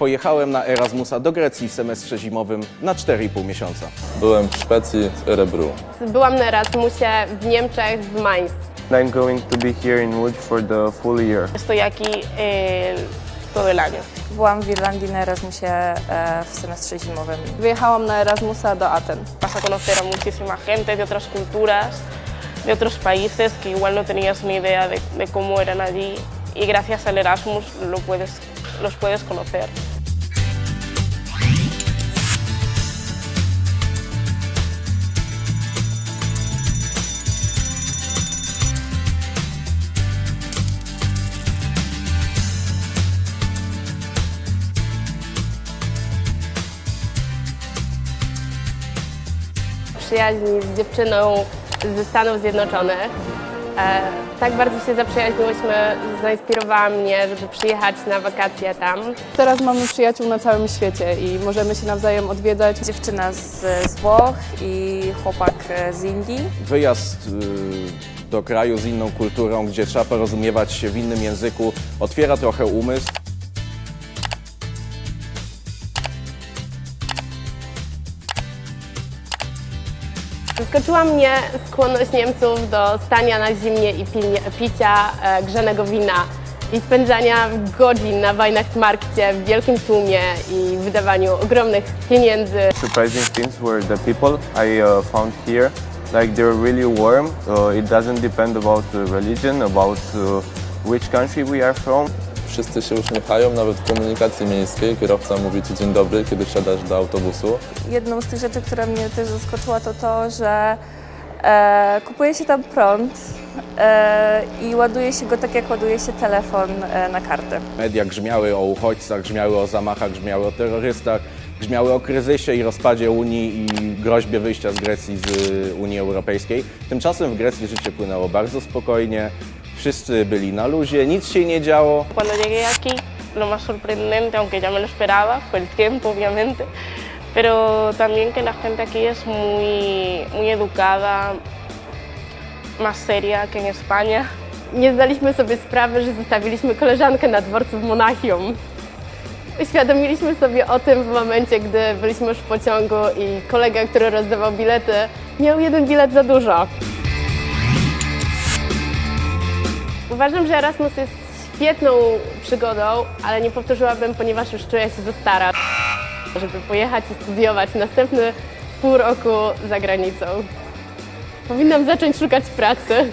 pojechałem na Erasmusa do Grecji w semestrze zimowym na 4,5 miesiąca. Byłem w Szwecji, w Erebru. Byłam na Erasmusie w Niemczech, w Mainz. I'm going to be here in Łódź for the full year. Estoy aquí eh, todo el año. Byłam w Irlandii na Erasmusie e, w semestrze zimowym. Wyjechałam na Erasmusa do Aten. Vas a conocer a muchísima gente de otras culturas, de otros países que igual no tenías ni idea de, de cómo eran allí y gracias al Erasmus lo puedes, los puedes conocer. Przyjaźni z dziewczyną ze Stanów Zjednoczonych. E, tak bardzo się zaprzyjaźniłyśmy, zainspirowała mnie, żeby przyjechać na wakacje tam. Teraz mamy przyjaciół na całym świecie i możemy się nawzajem odwiedzać. Dziewczyna z, z Włoch i chłopak e, z Indii. Wyjazd y, do kraju z inną kulturą, gdzie trzeba porozumiewać się w innym języku, otwiera trochę umysł. Zaskoczyła mnie skłonność Niemców do stania na zimnie i pilnie, picia e, grzanego wina i spędzania godzin na Weihnachtsmarkcie w wielkim tłumie i wydawaniu ogromnych pieniędzy. Surprising things were the people I uh, found here. Like they're really warm. Uh, it doesn't depend about religion, about uh, which country we are from. Wszyscy się uśmiechają, nawet w komunikacji miejskiej. Kierowca mówi ci dzień dobry, kiedy wsiadasz do autobusu. Jedną z tych rzeczy, która mnie też zaskoczyła, to to, że e, kupuje się tam prąd e, i ładuje się go tak, jak ładuje się telefon e, na kartę. Media grzmiały o uchodźcach, grzmiały o zamachach, grzmiały o terrorystach, grzmiały o kryzysie i rozpadzie Unii i groźbie wyjścia z Grecji z y, Unii Europejskiej. Tymczasem w Grecji życie płynęło bardzo spokojnie, wszyscy byli na luzie, nic się nie działo. Cuando llegué aquí, lo más sorprendente, aunque ya me lo esperaba, fue el tiempo, obviamente, pero también que la gente aquí es muy, muy educada, más seria que en España. Nie zdaliśmy sobie sprawy, że zostawiliśmy koleżankę na dworcu w Monachium. Uświadomiliśmy sobie o tym w momencie, gdy byliśmy już w pociągu i kolega, który rozdawał bilety, miał jeden bilet za dużo. Uważam, że Erasmus jest świetną przygodą, ale nie powtórzyłabym, ponieważ już czuję się za stara, żeby pojechać i studiować następny pół roku za granicą. Powinnam zacząć szukać pracy.